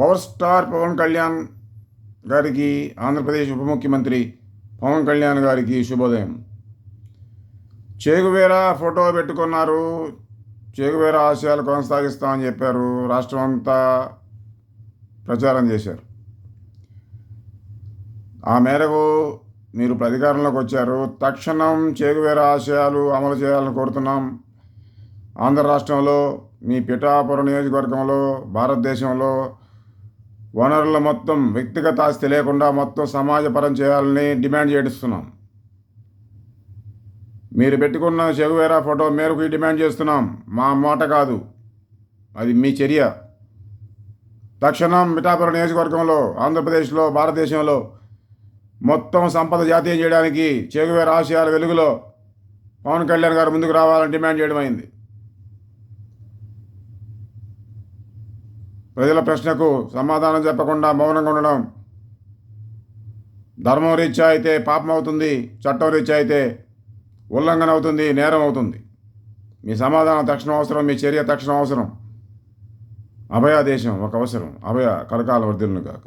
Power star Pawan Kalyan గారికి ఆంధ్రప్రదేశ్ ఉప ముఖ్యమంత్రి పవన్ కళ్యాణ్ గారికి శుభోదయం. చేగువేరా ఫోటో పెట్టుకున్నారు. చేగువేరా ఆశయాలు కొనసాగిస్తామని చెప్పారు. రాష్ట్రం అంతా ప్రచారం చేశారు. ఆ మేరకు మీరు ఇప్పుడు అధికారంలోకి వచ్చారు. తక్షణం చేగువేరా ఆశయాలు అమలు చేయాలని కోరుతున్నాం. ఆంధ్ర రాష్ట్రంలో మీ పిఠాపురం నియోజకవర్గంలో భారతదేశంలో వనరుల మొత్తం వ్యక్తిగత ఆస్తి లేకుండా మొత్తం సమాజపరం చేయాలని డిమాండ్ చేస్తున్నాం. మీరు పెట్టుకున్న చెగువేరా ఫోటో మేరకు డిమాండ్ చేస్తున్నాం. మా మాట కాదు. అది మీ చర్య. తక్షణం మిఠాపురం నియోజకవర్గంలో ఆంధ్రప్రదేశ్లో భారతదేశంలో మొత్తం సంపద జాతీయం చేయడానికి చెగువేర ఆశయాల వెలుగులో పవన్ కళ్యాణ్ గారు ముందుకు రావాలని డిమాండ్ చేయడం అయింది. ప్రజల ప్రశ్నకు సమాధానం చెప్పకుండా మౌనంగా ఉండడం ధర్మం రీత్యా అయితే పాపం అవుతుంది చట్టం రీత్యా అయితే ఉల్లంఘన అవుతుంది నేరం అవుతుంది. మీ సమాధానం తక్షణం అవసరం మీ చర్య తక్షణం అవసరం. అభయ దేశం ఒక అవసరం. అభయ కలకాల వర్ధులను కాక